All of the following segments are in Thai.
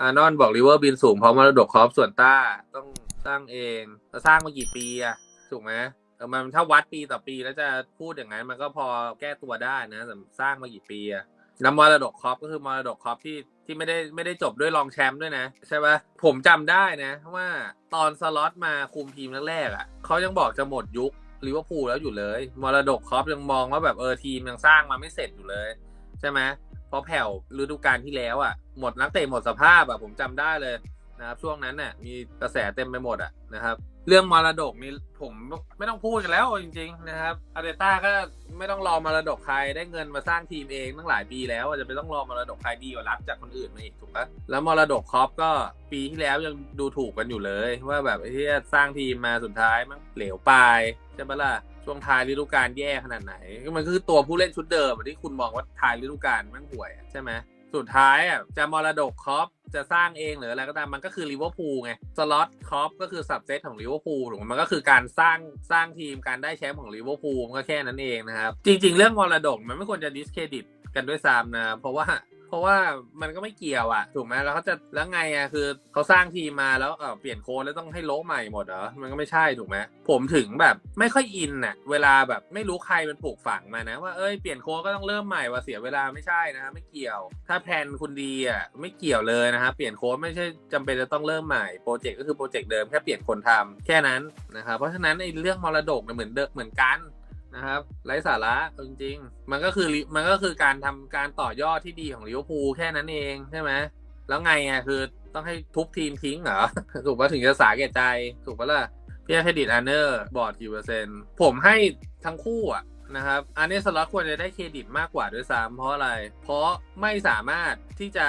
อานอนบอกริเวอร์บินสูงเพราะมรดกครอปส่วนต้าต้องสร้างเองแล้วสร้างมากี่ปีอะถูกไหมเออมันถ้าวัดปีต่อปีแล้วจะพูดอย่างนั้นมันก็พอแก้ตัวได้นะแต่สร้างมากี่ปีอะแล้วมรดกครอปก็คือมรดกครอปที่ที่ไม่ได้ไม่ได้จบด้วยรองแชมป์ด้วยนะ ใช่ปะผมจำได้นะว่าตอนสล็อตมาคุมทีมแรกๆอะเขายังบอกจะหมดยุคลิเวอร์พูลแล้วอยู่เลย มรดกครอปยังมองว่าแบบเออทีมยังสร้างมาไม่เสร็จอยู่เลย ใช่ไหม เพราะแผ่วฤดูกาลที่แล้วอะหมดนักเตะหมดสภาพอะผมจำได้เลย นะครับช่วงนั้นน่ะมีกระแสเต็มไปหมดอะนะครับ เรื่องมรดกนี่ผมไม่ต้องพูดกันแล้วจริง ๆ นะครับอาร์เตต้าก็ไม่ต้องรอมรดกใครได้เงินมาสร้างทีมเองตั้งหลายปีแล้วจะไปต้องรอมรดกใครดีกว่ารับจากคนอื่นมาอีกถูกปะแล้วมรดกครอปก็ปีที่แล้วยังดูถูกกันอยู่เลย ว่าแบบที่สร้างทีมมาสุดท้ายมันเหลวปลายใช่ปะล่ะช่วงท้ายฤดูกาลแย่ขนาดไหน มันคือตัวผู้เล่นชุดเดิมที่คุณมองว่าท้ายฤดูกาลมันห่วยใช่ไหม สุดท้ายอะจะมรดกครอปจะสร้างเองหรืออะไรก็ตามมันก็คือลิเวอร์พูลไงสล็อตครอปก็คือสับเซตของลิเวอร์พูลถูกมันก็คือการสร้างสร้างทีมการได้แชมป์ของลิเวอร์พูลก็แค่นั้นเองนะครับ จริง ๆ เรื่องมรดกมันไม่ควรจะดิสเครดิตกันด้วยซ้ำนะเพราะว่า เพราะว่ามันก็ไม่เกี่ยวอะ ถูกไหมแล้วเขาจะแล้วไงอะคือเขาสร้างทีมมาแล้วเออเปลี่ยนโค้ชแล้วต้องให้โลใหม่หมดเหรอมันก็ไม่ใช่ถูกไหมผมถึงแบบไม่ค่อยอินน่ะเวลาแบบไม่รู้ใครเป็นปลูกฝังมานะ ว่าเอ้ยเปลี่ยนโค้ชก็ต้องเริ่มใหม่ว่าเสียเวลาไม่ใช่นะฮะไม่เกี่ยว ถ้าแผนคุณดีอะไม่เกี่ยวเลยนะฮะเปลี่ยนโค้ชไม่ใช่จำเป็นจะต้องเริ่มใหม่โปรเจกต์ก็คือโปรเจกต์เดิมแค่เปลี่ยนคนทำแค่นั้นนะครับเพราะฉะนั้นไอ้เรื่องมรดกเนี่ยเหมือนเดิมเหมือนกัน นะครับไร้สาระจริงๆ มันก็คือมันก็คือการทำการต่อยอดที่ดีของลิเวอร์พูลแค่นั้นเองใช่ไหมแล้วไงอะคือต้องให้ทุบทีมทิ้งเหรอ ถูกปะถึงจะสาแก่ใจถูกปะล่ะพี่ให้เครดิตอันเนอร์บอร์ดกี่เปอร์เซ็นต์ผมให้ทั้งคู่อะนะครับอันนี้สล็อตควรจะได้เครดิตมากกว่าด้วยซ้ำเพราะอะไร เพราะไม่สามารถที่จะ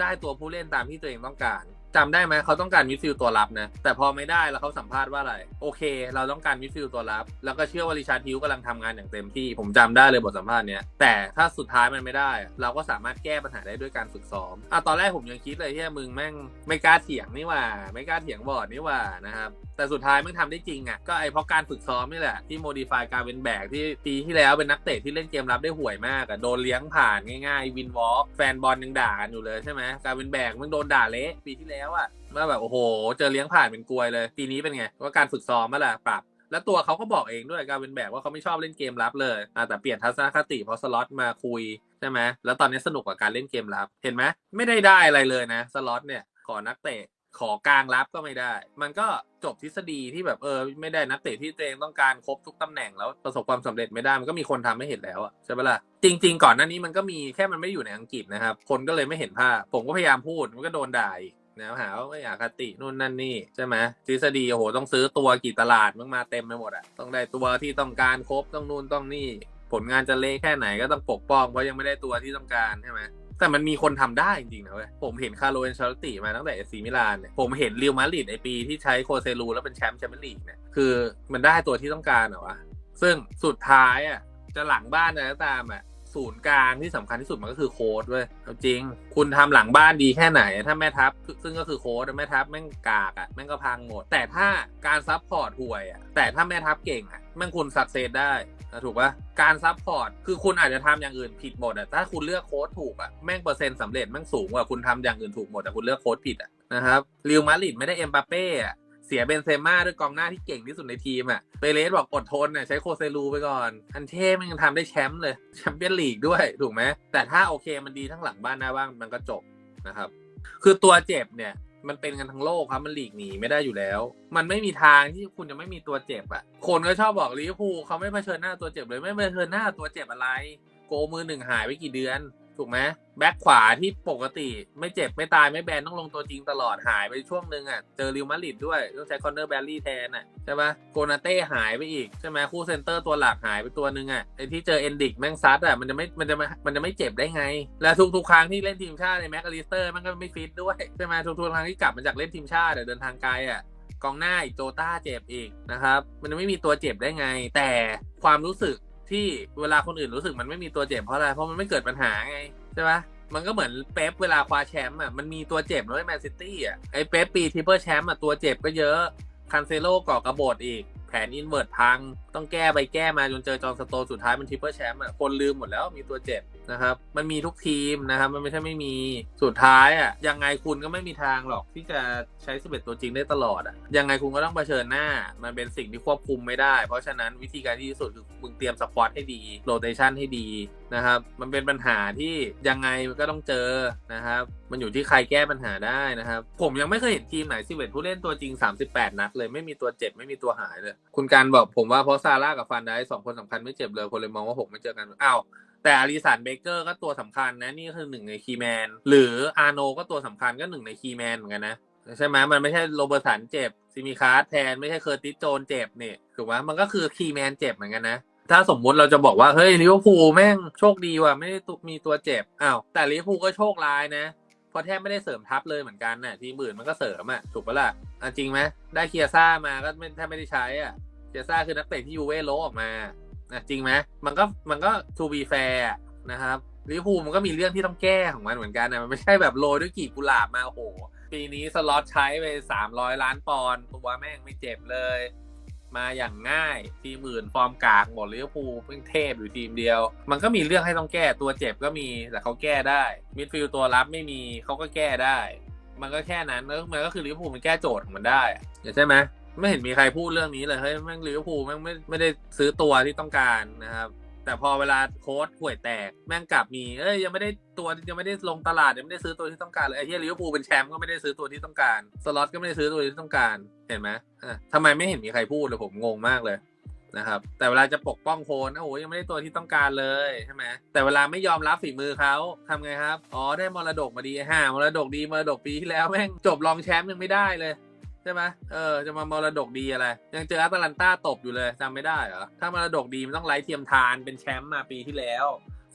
ได้ตัวผู้เล่นตามที่ตัวเองต้องการ จำได้ไหมเขาต้องการมิดฟิลด์ตัวรับนะ แต่พอไม่ได้แล้วเขาสัมภาษณ์ว่าอะไร โอเค เราต้องการมิดฟิลด์ตัวรับ แล้วก็เชื่อว่าริชาร์ดฮิวกำลังทำงานอย่างเต็มที่ ผมจำได้เลยบทสัมภาษณ์เนี้ย แต่ถ้าสุดท้ายมันไม่ได้ เราก็สามารถแก้ปัญหาได้ด้วยการฝึกซ้อมอะตอนแรกผมยังคิดเลยที่มึงแม่งไม่กล้าเถียงนี่หว่า ไม่กล้าเถียงบอร์ดนี่หว่านะครับแต่สุดท้ายมันทำได้จริงอะก็ไอเพราะการฝึกซ้อมนี่แหละที่โมดิฟายการเป็นแบกที่ปีที่แล้วเป็นนักเตะที่เล่นเกมรับได้ห่วยมากอะโดนเลี้ยงผ่านง่ายๆวินวอล์กแฟนบอลยังด่ากันอยู่เลยใช่ไหมการเป็นแบกมึงโดนด่าเละปีที่แล้วอะว่าแบบโอ้โห เจอเลี้ยงผ่านเป็นกลวยเลย ปีนี้เป็นไง ว่าการฝึกซ้อมมาแหละปรับ แล้วตัวเขาก็บอกเองด้วยการเป็นแบกว่าเขาไม่ชอบเล่นเกมรับเลยอะแต่เปลี่ยนทัศนคติเพราะสล็อตมาคุยใช่ไหมแล้วตอนนี้สนุกกับการเล่นเกมรับ เห็นไหมไม่ได้ได้อะไรเลยนะสล็อตเนี่ยขอนักเตะขอกลางรับก็ไม่ได้ มันก็จบทฤษฎีที่แบบเออไม่ได้นักเตะที่ตัวเองต้องการครบทุกตำแหน่งแล้วประสบความสำเร็จไม่ได้มันก็มีคนทำให้เห็นแล้วอะใช่ปะล่ะจริง ๆ ก่อนหน้านี้มันก็มีแค่มันไม่อยู่ในอังกฤษนะครับ คนก็เลยไม่เห็นภาพ ผมก็พยายามพูดมันก็โดนด่าอีก นะหาว่าไม่อยากคตินู่นนั่นนี่ใช่ไหมทฤษฎีโอ้โหต้องซื้อตัวกี่ตลาดมึงมาเต็มไปหมดอะต้องได้ตัวที่ต้องการครบต้องนู่นต้องนี่ ผลงานจะเละแค่ไหนก็ต้องปกป้องเพราะยังไม่ได้ตัวที่ต้องการใช่ไหมแต่มันมีคนทำได้จริงๆนะเว้ย ผมเห็นคาร์โลเอนชาร์ติมาตั้งแต่เอซีมิลานเนี่ย ผมเห็นเรียวมาริดในปีที่ใช้โคเซลูแล้วเป็นแชมป์แชมเปี้ยนลีกเนี่ย คือมันได้ตัวที่ต้องการเหรอวะ ซึ่งสุดท้ายอะจะหลังบ้านอะไรก็ตามอะ ศูนย์กลางที่สำคัญที่สุดมันก็คือโค้ดเว้ยเอาจริง คุณทำหลังบ้านดีแค่ไหน ถ้าแม่ทัพซึ่งก็คือโค้ดแม่ทัพแม่งกากอะแม่งก็พังหมด แต่ถ้าการซับพอร์ตห่วยอะแต่ถ้าแม่ทัพเก่งอะแม่งคุณสักเซสได้อะถูกปะการซับพอร์ตคือคุณอาจจะทำอย่างอื่นผิดหมดอะถ้าคุณเลือกโค้ดถูกอะแม่งเปอร์เซ็นต์สำเร็จแม่งสูงกว่าคุณทำอย่างอื่นถูกหมดแต่คุณเลือกโค้ดผิดอะนะครับริวมาริดไม่ได้เอ็มบาเป้อะ สียเบนเซม่าด้วยกองหน้าที่เก่งที่สุดในทีมอะเปเรสบอกอดทนอะใช้โคเซลูไปก่อน อันเท่มันยังทำได้แชมป์เลยแชมเปี้ยนลีกด้วยถูกไหมแต่ถ้าโอเคมันดีทั้งหลังบ้านหน้าบ้านมันก็จบนะครับ คือตัวเจ็บเนี่ยมันเป็นกันทั้งโลกครับมันหลีกหนีไม่ได้อยู่แล้ว มันไม่มีทางที่คุณจะไม่มีตัวเจ็บอะคนก็ชอบบอกลิเวอร์พูลเขาไม่เผชิญหน้าตัวเจ็บเลยไม่เผชิญหน้าตัวเจ็บอะไร โกมือหนึ่งหายไปกี่เดือน ถูกไหมแบ็คขวาที่ปกติไม่เจ็บไม่ตายไม่แบนต้องลงตัวจริงตลอดหายไปช่วงหนึ่งอะ เจอริวมาริดด้วย ต้องใช้คอนเนอร์แบลลี่แทนอะใช่ปะโกนาเต้หายไปอีก ใช่ไหมคู่เซนเตอร์ตัวหลักหายไปตัวหนึ่งอะไอที่เจอเอนดิกแม่งซัดอะมันจะไม่มันจะไม่มันจะไม่เจ็บได้ไง และทุกๆครั้งที่เล่นทีมชาติในแม็กอลิสเตอร์มันก็ไม่ฟิตด้วยใช่ไหมทุกๆครั้งที่กลับมาจากเล่นทีมชาติเดินทางไกลอะกองหน้าอีกโจต้าเจ็บอีกนะครับ มันไม่มีตัวเจ็บได้ไง แต่ความรู้สึก ที่เวลาคนอื่นรู้สึกมันไม่มีตัวเจ็บเพราะอะไร เพราะมันไม่เกิดปัญหาไงใช่ปะมันก็เหมือนเป๊ปเวลาคว้าแชมป์อะมันมีตัวเจ็บเลยแมนซิตี้อะไอ้เป๊ปปีทิปเปิลแชมป์อะตัวเจ็บก็เยอะคันเซโลก่อกระบฏอีก แผนอินเวิร์ดพัง ต้องแก้ไปแก้มาจนเจอจอห์นสโตสุดท้ายมันทิปเปิลแชมป์อะคนลืมหมดแล้วมีตัวเจ็บ นะครับ มันมีทุกทีมนะครับ มันไม่ใช่ไม่มี สุดท้ายอะ ยังไงคุณก็ไม่มีทางหรอกที่จะใช้สเ11ตัวจริงได้ตลอดอะ ยังไงคุณก็ต้องเผชิญหน้า มันเป็นสิ่งที่ควบคุมไม่ได้ เพราะฉะนั้นวิธีการที่ดีที่สุดคือมึงเตรียมสควอตให้ดี โรเตชันให้ดีนะครับ มันเป็นปัญหาที่ยังไงมันก็ต้องเจอนะครับ มันอยู่ที่ใครแก้ปัญหาได้นะครับ ผมยังไม่เคยเห็นทีมไหน11ผู้เล่นตัวจริง 38 นัดเลยไม่มีตัวเจ็บไม่มีตัวหายเลย คุณการบอกผมว่าเพราะซาร่ากับฟันได้สองคนสำคัญไม่เจ็บเลยคนเลยมองว่าผมไม่เจอกันอ้าว แต่อาริสันเบเกอร์ก็ตัวสำคัญนะนี่คือหนึ่งในคีย์แมนหรืออาโนก็ตัวสำคัญก็หนึ่งในคีย์แมนเหมือนกันนะใช่ไหมมันไม่ใช่โรเบอร์สันเจ็บซิมิคาร์แทนไม่ใช่เคอร์ติสโจนเจ็บเนี่ยถูกไหมมันก็คือคีย์แมนเจ็บเหมือนกันนะถ้าสมมุติเราจะบอกว่า เฮ้ยลิเวอร์พูลแม่งโชคดีว่ะไม่ได้มีตัวเจ็บอ้าวแต่ลิเวอร์พูลก็โชคร้ายนะเพราะแทบไม่ได้เสริมทัพเลยเหมือนกันน่ะทีมอื่นมันก็เสริมอะถูกปะล่ะอะจริงไหมได้เคียซ่ามาก็แทบไม่ได้ใช้อะเคียซ่าคือนักเตะที่ยูเว่โลออกมา อะจริงไหมมันก็มันก็ to be fair นะครับลิเวอร์พูลมันก็มีเรื่องที่ต้องแก้ของมันเหมือนกันนะมันไม่ใช่แบบโรยด้วยกีบกุหลาบมาโอ้โห ปีนี้สล็อตใช้ไป 300 ล้านปอนด์ตัวแม่งไม่เจ็บเลย มาอย่างง่ายทีมอื่นฟอร์มกากหมดลิเวอร์พูลเพิ่งเทพอยู่ทีมเดียว มันก็มีเรื่องให้ต้องแก้ตัวเจ็บก็มีแต่เขาแก้ได้มิดฟิลด์ตัวรับไม่มีเขาก็แก้ได้ มันก็แค่นั้นแล้วมันก็คือลิเวอร์พูลมันแก้โจทย์ของมันได้ใช่ไหม ไม่เห็นมีใครพูดเรื่องนี้เลยเฮ้ยแม่งลิเวอร์พูลแม่งไม่ไม่ได้ซื้อตัวที่ต้องการนะครับ แต่พอเวลาโค้ดห่วยแตกแม่งกลับมีเอ้ยยังไม่ได้ตัวยังไม่ได้ลงตลาดยังไม่ได้ซื้อตัวที่ต้องการเลยไอ้เฮียลิเวอร์พูลเป็นแชมป์ก็ไม่ได้ซื้อตัวที่ต้องการสล็อตก็ไม่ได้ซื้อตัวที่ต้องการเห็นไหมอะทำไมไม่เห็นมีใครพูดเลยผมงงมากเลยนะครับแต่เวลาจะปกป้องโคนโอ้โหยังไม่ได้ตัวที่ต้องการเลยใช่ไหมแต่เวลาไม่ยอมรับฝีมือเขาทำไงครับ อ๋อได้มรดกมาดีฮ่ามรดกดีมรดกปีที่แล้วแม่งจบรองแชมป์ยังไม่ได้เลย ใช่ไหมเออจะมามรดกดีอะไร ยังเจออัตแลนต้าตบอยู่เลยจำไม่ได้เหรอ ถ้ามรดกดีมันต้องไล่เทียมทานเป็นแชมป์มาปีที่แล้ว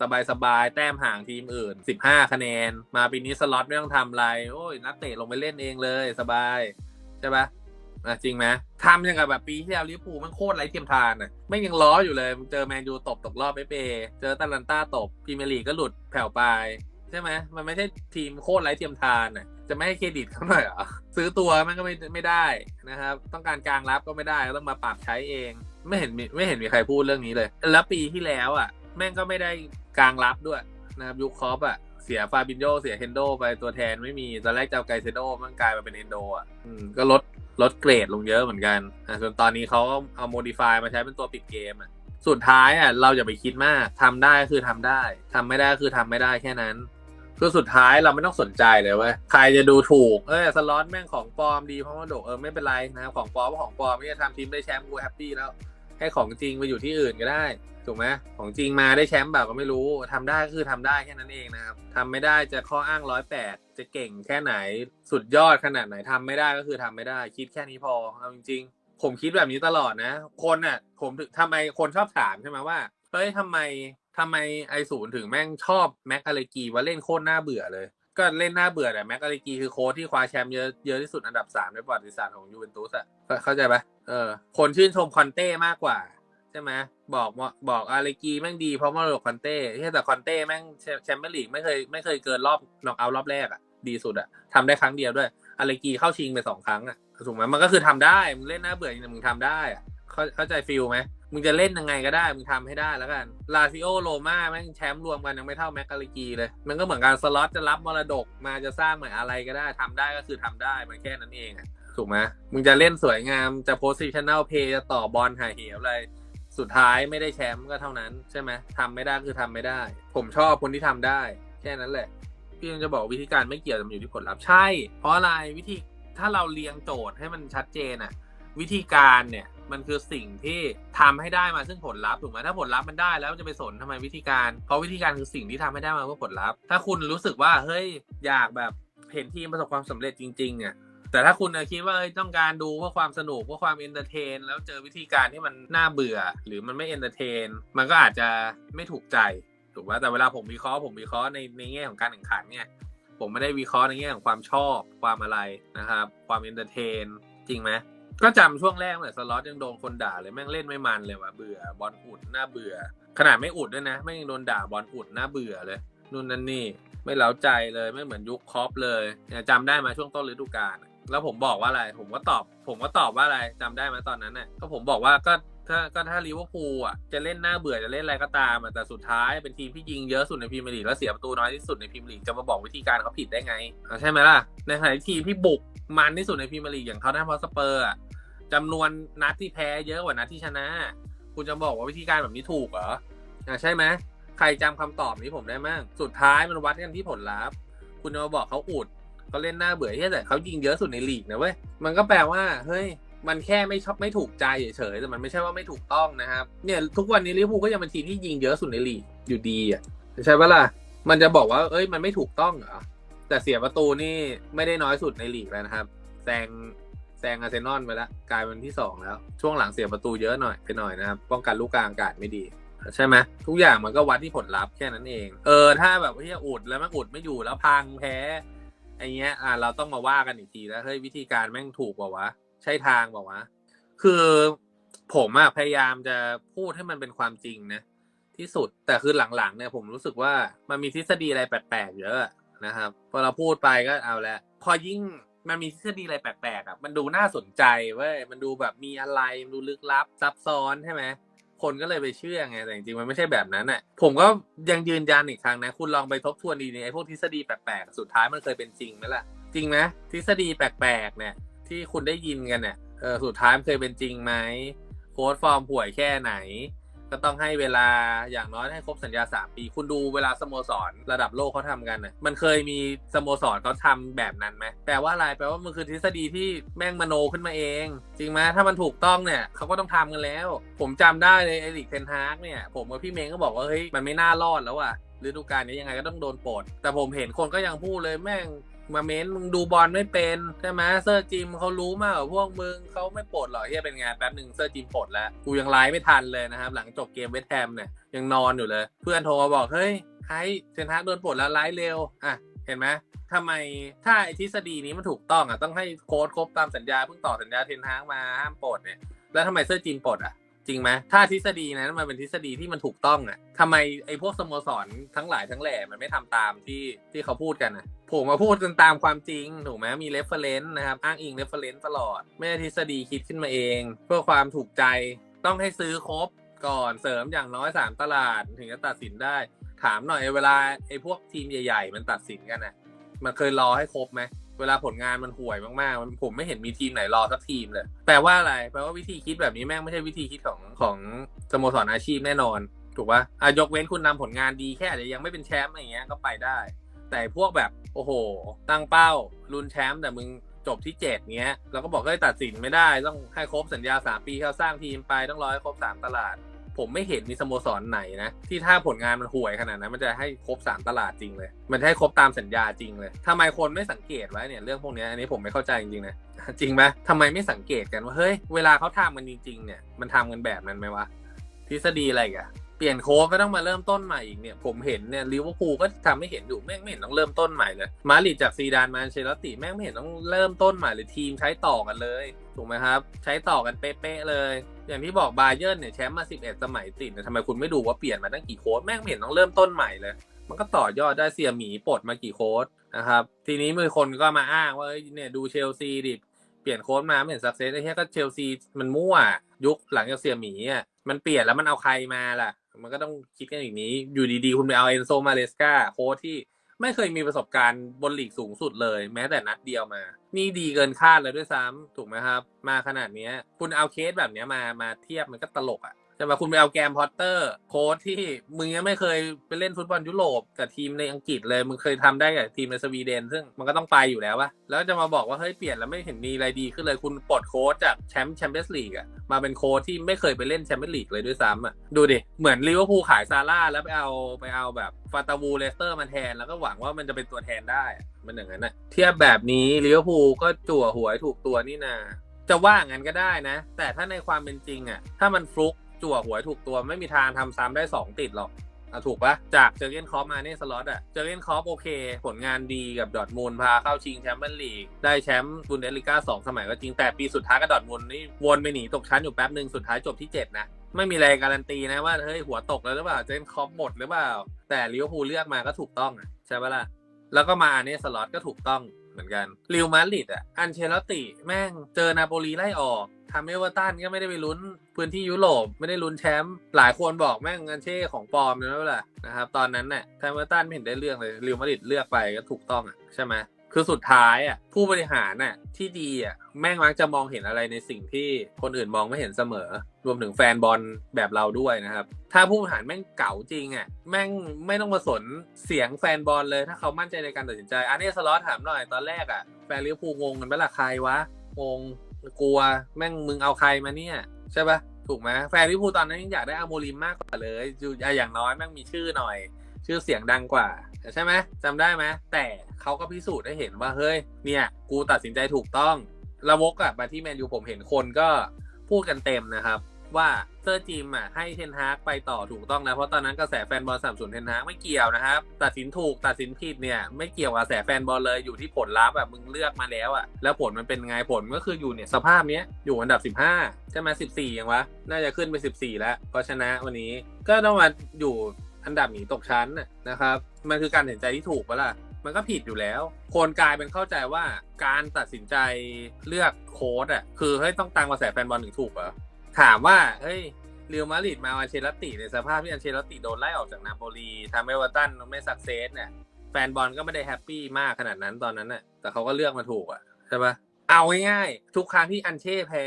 สบายสบายแต้มห่างทีมอื่น 15 คะแนน มาปีนี้สล็อตไม่ต้องทำอะไร โอ้ย นักเตะลงไปเล่นเองเลยสบาย ใช่ปะอะจริงไหมทำยังกับแบบปีที่แล้วลิเวอร์พูลมันโคตรไร้เทียมทานอะไม่ยังล้ออยู่เลยเจอแมนยูตบตกรอบเอฟเอเจอตันลันต้าตบพรีเมียร์ลีกก็หลุดแผ่วไปใช่ไหมมันไม่ใช่ทีมโคตรไร้เทียมทานอะ จะไม่ให้เครดิตเขาหน่อยเหรอซื้อตัวมันก็ไม่ไม่ได้นะครับ ต้องการกลางรับก็ไม่ได้ก็ต้องมาปรับใช้เอง ไม่เห็นไม่เห็นมีใครพูดเรื่องนี้เลย แล้วปีที่แล้วอะ แม่งก็ไม่ได้กลางรับด้วยนะครับยุคคอปอะเสียฟาบินโยเสียเฮนโดไปตัวแทนไม่มี ตอนแรกจะเอาไกเซโดมันกลายมาเป็นเฮนโดอะก็ลดลดเกรดลงเยอะเหมือนกันอะส่วนตอนนี้เขาก็เอาโมดิฟายมาใช้เป็นตัวปิดเกมอะสุดท้ายอะเราอย่าไปคิดมากทำได้คือทำได้ทำไม่ได้คือทำไม่ได้แค่นั้น คือสุดท้ายเราไม่ต้องสนใจเลยเว้ยใครจะดูถูกเอ้ยสล็อตแม่งของปลอมดีเพราะว่าโดกเออไม่เป็นไรนะครับของปลอมของปลอมไม่จะทำทีมได้แชมป์กูแฮปปี้แล้ว ให้ของจริงไปอยู่ที่อื่นก็ได้ถูกไหมของจริงมาได้แชมป์แบบก็ไม่รู้ทำได้ก็คือทำได้แค่นั้นเองนะครับทำไม่ได้จะข้ออ้างร้อยแปดจะเก่งแค่ไหนสุดยอดขนาดไหนทำไม่ได้ก็คือทำไม่ได้ คิดแค่นี้พอเอาจริง ๆ ผมคิดแบบนี้ตลอดนะ คนอะ ผมถึงทำไมคนชอบถามใช่ไหมว่า เฮ้ยทำไมทำไมไอศูนย์ถึงแม่งชอบแม็กอเลกีว่าเล่นโคตรน่าเบื่อเลย ก็เล่นน่าเบื่อแต่แม็กอเลกีคือโค้ชที่คว้าแชมป์เยอะเยอะที่สุดอันดับสามในประวัติศาสตร์ของยูเวนตุสอะเข้าใจปะเออคนชื่นชมคอนเต้มากกว่าใช่ไหมบอกบอกอาเลกีแม่งดีเพราะมรดกคอนเต้แต่คอนเต้แม่งแชมเปี้ยนลีกไม่เคยไม่เคยเกินรอบน็อกเอาท์รอบแรกอะดีสุดอะทำได้ครั้งเดียวด้วยอาเลกีเข้าชิงไปสองครั้งอะถูกไหมมันก็คือทำได้มึงเล่นน่าเบื่อจริงมึงทำได้อะเข้าเข้าใจฟิลไหม มึงจะเล่นยังไงก็ได้ มึงทำให้ได้แล้วกัน ลาซิโอโรมาแม่งแชมป์รวมกันยังไม่เท่าแมกกาลิกีเลย มันก็เหมือนการสล็อตจะรับมรดกมาจะสร้างเหมือนอะไรก็ได้ทำได้ก็คือทำได้มันแค่นั้นเองอะถูกไหมมึงจะเล่นสวยงามจะ positional play จะต่อบอลหายเหวอะไรสุดท้ายไม่ได้แชมป์ก็เท่านั้นใช่ไหมทำไม่ได้คือทำไม่ได้ ผมชอบคนที่ทำได้ แค่นั้นแหละพี่ยังจะบอกวิธีการไม่เกี่ยวมันอยู่ที่ผลลัพธ์ใช่ เพราะอะไรวิธีถ้าเราเรียงโจทย์ให้มันชัดเจนอะวิธีการเนี่ย มันคือสิ่งที่ทำให้ได้มาซึ่งผลลัพธ์ถูกไหมถ้าผลลัพธ์มันได้แล้วจะไปสนทำไมวิธีการ เพราะวิธีการคือสิ่งที่ทำให้ได้มาเพื่อผลลัพธ์ ถ้าคุณรู้สึกว่าเฮ้ยอยากแบบเห็นทีมประสบความสำเร็จจริงๆเนี่ยแต่ถ้าคุณคิดว่าเอ้ยต้องการดูเพื่อความสนุกเพื่อความเอนเตอร์เทน แล้วเจอวิธีการที่มันน่าเบื่อ หรือมันไม่เอนเตอร์เทน มันก็อาจจะไม่ถูกใจถูกไหมแต่เวลาผมวิเคราะห์ผมวิเคราะห์ในในแง่ของการแข่งขันเนี่ยผมไม่ได้วิเคราะห์ในแง่ของความชอบความอะไรนะครับ ความเอนเตอร์เทน จริงไหม ก็จำช่วงแรกเนี่ยสล็อตยังโดนคนด่าเลยแม่งเล่นไม่มันเลยว่ะเบื่อบอลอุดน่าเบื่อ ขนาดไม่อุดด้วยนะแม่งโดนด่าบอลอุดน่าเบื่อเลยนู่นนั่นนี่ไม่เล้าใจเลยไม่เหมือนยุคคอปเลยเนี่ยจำได้มาช่วงต้นฤดูกาลแล้วผมบอกว่าอะไร ผมก็ตอบ ผมก็ตอบว่าอะไรจำได้ไหมตอนนั้นน่ะก็ผมบอกว่าก็ถ้าก็ถ้าลิเวอร์พูลอะจะเล่นหน้าเบื่อจะเล่นอะไรก็ตามแต่สุดท้ายเป็นทีมที่ยิงเยอะสุดในพรีเมียร์ลีกแล้วเสียประตูน้อยที่สุดในพรีเมียร์ลีกจะมาบอกวิธีการเขาผิดได้ไงใช่ไหมล่ะในขณะที่ทีมที่บุก มันที่สุดในพรีเมียร์ลีกอย่างเขาได้พอสเปอร์อะจำนวนนัดที่แพ้เยอะกว่านัดที่ชนะ คุณจะบอกว่าวิธีการแบบนี้ถูกเหรออะใช่ไหมใครจำคำตอบนี้ผมได้มั่งสุดท้ายมันวัดกันที่ผลลัพธ์ คุณจะมาบอกเขาอุดเขาเล่นหน้าเบื่อที่แต่เขายิงเยอะสุดในลีกนะเว้ยมันก็แปลว่าเฮ้ยมันแค่ไม่ชอบไม่ถูกใจเฉยๆแต่มันไม่ใช่ว่าไม่ถูกต้องนะครับ เนี่ยทุกวันนี้ลิเวอร์พูลก็ยังเป็นทีมที่ยิงเยอะสุดในลีกอยู่ดีอะใช่ปะล่ะมันจะบอกว่า เอ้ยมันไม่ถูกต้องเหรอ แต่เสียประตูนี่ไม่ได้น้อยสุดในลีกแล้วนะครับ แซงแซงอาร์เซนอลไปแล้วกลายเป็นที่สองแล้ว ช่วงหลังเสียประตูเยอะหน่อยไปหน่อยนะครับ ป้องกันลูกกลางอากาศไม่ดี ใช่ไหมทุกอย่างมันก็วัดที่ผลลัพธ์แค่นั้นเอง เออ ถ้าแบบว่าอุดแล้วมันอุดไม่อยู่แล้วพังแพ้ไอเงี้ย อ่า เราต้องมาว่ากันอีกทีแล้วเฮ้ยวิธีการแม่งถูกเปล่าวะ ใช่ทางเปล่าวะ คือผมอะพยายามจะพูดให้มันเป็นความจริงนะที่สุดแต่คือหลังๆเนี่ยผมรู้สึกว่ามันมีทฤษฎีอะไรแปลกๆเยอะ นะครับพอเราพูดไปก็เอาละพอยิ่งมันมีทฤษฎีอะไรแปลกๆอะมันดูน่าสนใจเว้ยมันดูแบบมีอะไรมันดูลึกลับซับซ้อนใช่ไหมคนก็เลยไปเชื่อไงแต่จริงๆมันไม่ใช่แบบนั้นอะผมก็ยังยืนยันอีกครั้งนะ คุณลองไปทบทวนดีๆไอ้พวกทฤษฎีแปลกๆสุดท้ายมันเคยเป็นจริงไหมล่ะ จริงไหมทฤษฎีแปลกๆเนี่ย ที่คุณได้ยินกันเนี่ยเออสุดท้ายมันเคยเป็นจริงไหมโค้ดฟอร์มห่วยแค่ไหน ก็ต้องให้เวลาอย่างน้อยให้ครบสัญญาสามปี คุณดูเวลาสโมสรระดับโลกเขาทำกันนะมันเคยมีสโมสรเขาทำแบบนั้นไหมแปลว่าอะไรแปลว่ามันคือทฤษฎีที่แม่งมโนขึ้นมาเอง จริงไหมถ้ามันถูกต้องเนี่ยเขาก็ต้องทำกันแล้ว ผมจำได้เลยเอริกเทนฮากเนี่ยผมกับพี่เมงก็บอกว่าเฮ้ยมันไม่น่ารอดแล้วว่ะฤดูกาลนี้ยังไงก็ต้องโดนปลดแต่ผมเห็นคนก็ยังพูดเลยแม่ง มาเม้นมึงดูบอลไม่เป็นใช่ไหมเซอร์จิมเขารู้มากกว่าพวกมึงเขาไม่ปลดหรอกเฮียเป็นไงแป๊บหนึ่งเซอร์จิมปลดแล้ว กูยังไลฟ์ไม่ทันเลยนะครับ หลังจบเกมเวสแฮมเนี่ยยังนอนอยู่เลย เพื่อนโทรมาบอกเฮ้ยไอ้เซนทักโดนปลดแล้วไลฟ์เร็วอะเห็นไหมทำไมถ้าไอทฤษฎีนี้มันถูกต้องอะต้องให้โค้ดครบตามสัญญาเพิ่งต่อสัญญาเทนฮากมาห้ามปลดเนี่ยแล้วทำไมเซอร์จิมปลดอะ จริงไหมถ้าทฤษฎีนั้นมันเป็นทฤษฎีที่มันถูกต้องอะทำไมไอ้พวกสโมสรทั้งหลายทั้งแหล่มันไม่ทำตามที่ที่เขาพูดกันอะผมมาพูดกันตามความจริงถูกไหมมี reference นะครับอ้างอิง reference ตลอด ไม่ได้ทฤษฎีคิดขึ้นมาเอง เพื่อความถูกใจต้องให้ซื้อครบก่อนเสริมอย่างน้อย3ตลาดถึงจะตัดสินได้ ถามหน่อยเวลาไอ้พวกทีมใหญ่ ๆ มันตัดสินกันนะมันเคยรอให้ครบไหมเวลาผลงานมันห่วยมากๆมันผมไม่เห็นมีทีมไหนรอสักทีมเลย แปลว่าอะไร แปลว่าวิธีคิดแบบนี้แม่งไม่ใช่วิธีคิดของ ของสโมสรอาชีพแน่นอน ถูกปะ่ะยกเว้นคุณนำผลงานดีแค่อาจจะยังไม่เป็นแชมป์อะไรเงี้ยก็ไปได้ แต่พวกแบบโอ้โห ตั้งเป้าลุ้นแชมป์แต่มึงจบที่เจ็ดเงี้ยเราก็บอกให้ตัดสินไม่ได้ ต้องให้ครบสัญญาสามปีเขาสร้างทีมไปต้องรอให้ครบสามตลาด ผมไม่เห็นมีสโมสรไหนนะ ที่ถ้าผลงานมันห่วยขนาดนั้นมันจะให้ครบสามตลาดจริงเลย มันจะให้ครบตามสัญญาจริงเลยทำไมคนไม่สังเกตไว้เนี่ยเรื่องพวกนี้อันนี้ผมไม่เข้าใจจริงๆนะจริงไหมทำไมไม่สังเกตกันว่าเฮ้ยเวลาเขาทำกันจริงๆเนี่ยมันทำกันแบบนั้นไหมวะทฤษฎีอะไรกัน เปลี่ยนโค้ชก็ต้องมาเริ่มต้นใหม่อีกเนี่ย ผมเห็นเนี่ยลิเวอร์พูลก็ทำไม่เห็นอยู่แม่งไม่เห็นต้องเริ่มต้นใหม่เลย มาดริดจากซีดานมาเชลติแม่งไม่เห็นต้องเริ่มต้นใหม่เลยทีมใช้ต่อกันเลย ถูกไหมครับ ใช้ต่อกันเป๊ะๆเลย อย่างที่บอกบาเยิร์นเนี่ยแชมป์มา 11 สมัยติดเนี่ยทำไมคุณไม่ดูว่าเปลี่ยนมาตั้งกี่โค้ชแม่งไม่เห็นต้องเริ่มต้นใหม่เลย มันก็ต่อยอดได้เสียหมีปลดมากี่โค้ชนะครับทีนี้มือคนก็มาอ้างว่าเอ้ยเนี่ยดูเชลซีดิเปลี่ยนโค้ชมาไม่เห็นสักเซสไอ้เหี้ยก็เชลซีมันมั่วยุคหลังจากเสียหมีอะมันเปลี่ยนแล้วมันเอาใครมาล่ะ มันก็ต้องคิดกันอย่างนี้ อยู่ดีๆ คุณไปเอาเอนโซมาเลสกาโค้ชที่ไม่เคยมีประสบการณ์บนลีกสูงสุดเลย แม้แต่นัดเดียวมา นี่ดีเกินคาดเลยด้วยซ้ำถูกไหมครับ มาขนาดเนี้ยคุณเอาเคสแบบเนี้ยมามาเทียบมันก็ตลกอะะมาคุณไปเอาแกมพอตเตอร์ โค้ชที่มึงยังไม่เคยไปเล่นฟุตบอลยุโรปกับทีมในอังกฤษเลย มึงเคยทำได้กับทีมในสวีเดน ซึ่งมันก็ต้องไปอยู่แล้ววะแล้วจะมาบอกว่าเฮ้ยเปลี่ยนแล้วไม่เห็นมีอะไรดีขึ้นเลยคุณปลดโค้ชจากแชมป์แชมเปี้ยนส์ลีกอะมาเป็นโค้ชที่ไม่เคยไปเล่นแชมเปี้ยนส์ลีกเลยด้วยซ้ำอะดูดิ เหมือนลิเวอร์พูลขายซาร่าแล้วไปเอาไปเอาแบบฟาตาวูเลสเตอร์มาแทนแล้วก็หวังว่ามันจะเป็นตัวแทนได้มันอย่างนั้นนะเทียบแบบนี้ลิเวอร์พูลก็จั่วหวยถูกตัวนี่นาจะว่างั้นก็ได้นะ แต่ถ้าในความเป็นจริงอะถ้ามันฟลุก จั่วหวยถูกตัวไม่มีทางทำซ้ำได้ 2 ติดหรอกอะถูกปะจากเจอร์เกนคอปมาเนี่ยสล็อตอะเจอร์เกนคอปโอเค ผลงานดีกับดอทมูลพาเข้าชิงแชมเปี้ยนลีก ได้แชมป์บุนเดสลิก้าสองสมัยก็จริงแต่ปีสุดท้ายกับดอทมูลนี่วนไปหนีตกชั้นอยู่แป๊บหนึ่งสุดท้ายจบที่ 7 นะ ไม่มีอะไรการันตีนะว่า เฮ้ย หัวตกแล้วหรือเปล่า เจอร์เกนคอปหมดหรือเปล่า แต่ลิเวอร์พูลเลือกมาก็ถูกต้องใช่ปะล่ะแล้วก็มาเนี่ยสล็อตก็ถูกต้อง เหมือนกันริวมาดริดอะอันเชลติแม่งเจอนาโปลีไล่ออกทำให้เอเวอร์ตันก็ไม่ได้ไปลุ้นพื้นที่ยุโรปไม่ได้ลุ้นแชมป์หลายคนบอกแม่งอันเช่ของปลอมนะเวลานะครับตอนนั้นเนี่ยทเอเวอร์ตันไม่เห็นได้เรื่องเลยริวมาดริดเลือกไปก็ถูกต้องอะใช่ไหม คือสุดท้ายอะผู้บริหารน่ะที่ดีอะแม่งมักจะมองเห็นอะไรในสิ่งที่คนอื่นมองไม่เห็นเสมอ รวมถึงแฟนบอลแบบเราด้วยนะครับ ถ้าผู้บริหารแม่งเก่าจริงอะแม่งไม่ต้องมาสนเสียงแฟนบอลเลย ถ้าเขามั่นใจในการตัดสินใจ อันนี้สล็อตถามหน่อยตอนแรกอะแฟนลิเวอร์พูลงงกันไหมล่ะใครวะงงกลัวแม่งมึงเอาใครมาเนี่ย ใช่ปะถูกไหมแฟนลิเวอร์พูลตอนนั้นอยากได้อาโมริมมากกว่าเลย อย่างน้อยแม่งมีชื่อหน่อย ชื่อเสียงดังกว่าใช่ไหมจำได้ไหมแต่เขาก็พิสูจน์ให้เห็นว่าเฮ้ยเนี่ยกูตัดสินใจถูกต้องระวกอะมาที่แมนยูผมเห็นคนก็พูดกันเต็มนะครับ ว่าเซอร์จิมอะให้เทนฮากไปต่อถูกต้องนะเพราะตอนนั้นกระแสแฟนบอลสามสูนเทนฮากไม่เกี่ยวนะครับ ตัดสินถูกตัดสินผิดเนี่ยไม่เกี่ยวกับกระแสแฟนบอลเลยอยู่ที่ผลลัพธ์อะมึงเลือกมาแล้วอะแล้วผลมันเป็นไงผลก็คืออยู่เนี่ยสภาพเนี้ยอยู่อันดับ 15ใช่ไหม14ยังวะน่าจะขึ้นไป 14 แล้วเพราะชนะวันนี้ก็ต้องมาอยู่ อันดับหนีตกชั้นนะครับ มันคือการตัดสินใจที่ถูกปะล่ะมันก็ผิดอยู่แล้ว คนกลายเป็นเข้าใจว่าการตัดสินใจเลือกโค้ดอะคือเฮ้ยต้องตามกระแสแฟนบอลถึงถูกเหรอถามว่าเฮ้ยเรียวมาริดมาอันเชลติในสภาพที่อันเชลติโดนไล่ออกจากนาโปลีทำให้วอตันไม่สักเซสเนี่ยแฟนบอลก็ไม่ได้แฮปปี้มากขนาดนั้นตอนนั้นน่ะแต่เขาก็เลือกมาถูกอะใช่ปะเอาง่ายๆทุกครั้งที่อันเช่แพ้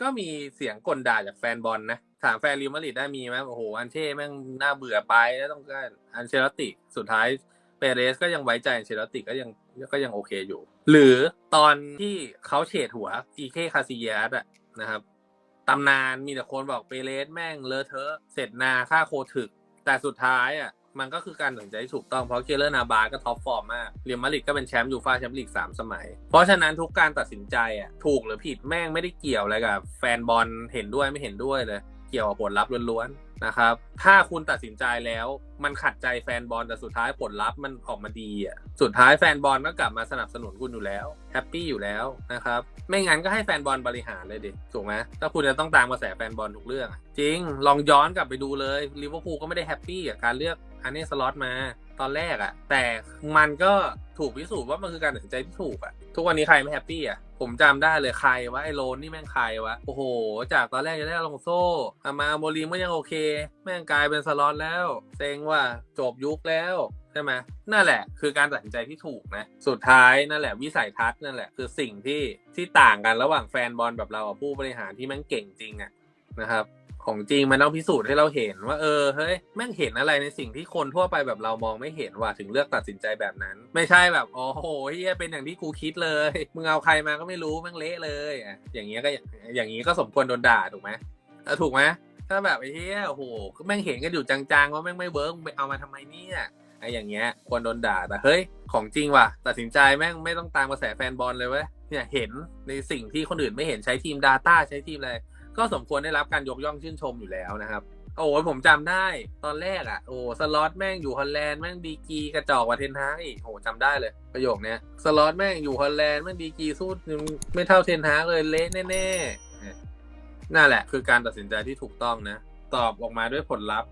ก็มีเสียงกลด่าจากแฟนบอลนะ ถามแฟนรีมาริดได้มีไหมโอ้โห อันเช่แม่งน่าเบื่อไปแล้วต้องการอันเชลติสุดท้ายเปเรสก็ยังไว้ใจอันเชลติก็ยังก็ยังโอเคอยู่ หรือตอนที่เขาเฉดหัวอีเคคาซิเยสอะนะครับตำนานมีแต่คนบอกเปเรสแม่งเลอะเทอะ เสร็จนาค่าโคถึก แต่สุดท้ายอะมันก็คือการตัดสินใจถูกต้องเพราะเคเลอร์นาบาก็ท็อปฟอร์มมากเรียมาริดก็เป็นแชมป์ยูฟ่าแชมป์ลีกสามสมัย เพราะฉะนั้นทุกการตัดสินใจอะถูกหรือผิดแม่งไม่ได้เกี่ยวอะไรกับแฟนบอลเห็นด้วยไม่เห็นด้วยเลย เกี่ยวกับผลลัพธ์ล้วนๆนะครับ ถ้าคุณตัดสินใจแล้วมันขัดใจแฟนบอลแต่สุดท้ายผลลัพธ์มันออกมาดีอะสุดท้ายแฟนบอลก็กลับมาสนับสนุนคุณอยู่แล้วแฮปปี้อยู่แล้วนะครับไม่งั้นก็ให้แฟนบอลบริหารเลยดิถูกไหมถ้าคุณจะต้องตามกระแสแฟนบอลทุกเรื่อง จริง ลองย้อนกลับไปดูเลยลิเวอร์พูลก็ไม่ได้แฮปปี้กับการเลือกอันนี้สล็อตมาตอนแรกอะแต่มันก็ถูกพิสูจน์ว่ามันคือการตัดสินใจที่ถูกอะทุกวันนี้ใครไม่แฮปปี้อะ ผมจำได้เลยใครวะไอโรนนี่แม่งใครวะโอ้โห จากตอนแรกจะได้ลองโซ่อามาโมลีมก็ยังโอเค แม่งกลายเป็นสล็อตแล้วเซ็งว่าจบยุคแล้วใช่ไหมนั่นแหละ คือการตัดสินใจที่ถูกนะ สุดท้ายนั่นแหละวิสัยทัศน์นั่นแหละคือสิ่งที่ที่ต่างกันระหว่างแฟนบอลแบบเรากับผู้บริหารที่แม่งเก่งจริงอะนะครับ ของจริงมันต้องพิสูจน์ให้เราเห็นว่าเออเฮ้ยแม่งเห็นอะไรในสิ่งที่คนทั่วไปแบบเรามองไม่เห็นว่าถึงเลือกตัดสินใจแบบนั้น ไม่ใช่แบบโอ้โหเฮียเป็นอย่างที่กูคิดเลยมึงเอาใครมาก็ไม่รู้แม่งเละเลยอะอย่างเงี้ยก็อย่างงี้ก็สมควรโดนด่าถูกไหมถูกไหมถ้าแบบไอ้เฮียโอ้โหแม่งเห็นกันอยู่จางๆว่าแม่งไม่เวิร์กเอามาทำไมเนี่ยไอ้อย่างเงี้ยควรโดนด่าแต่เฮ้ยของจริงว่ะตัดสินใจแม่งไม่ต้องตามกระแสแฟนบอลเลยเว้ยเนี่ยเห็นในสิ่งที่คนอื่นไม่เห็นใช้ทีม Data ใช้ทีมอะไร ก็สมควรได้รับการยกย่องชื่นชมอยู่แล้วนะครับโอ้ยผมจำได้ตอนแรกอะโอ้สล็อตแม่งอยู่ฮอลแลนด์แม่งดีกีกระจอกกว่าเทนฮากอีกโอ้จำได้เลยประโยคเนี้ยสล็อตแม่งอยู่ฮอลแลนด์แม่งดีกีสู้ไม่เท่าเทนฮากเลยเละแน่ๆนั่นแหละ คือการตัดสินใจที่ถูกต้องนะ ตอบออกมาด้วยผลลัพธ์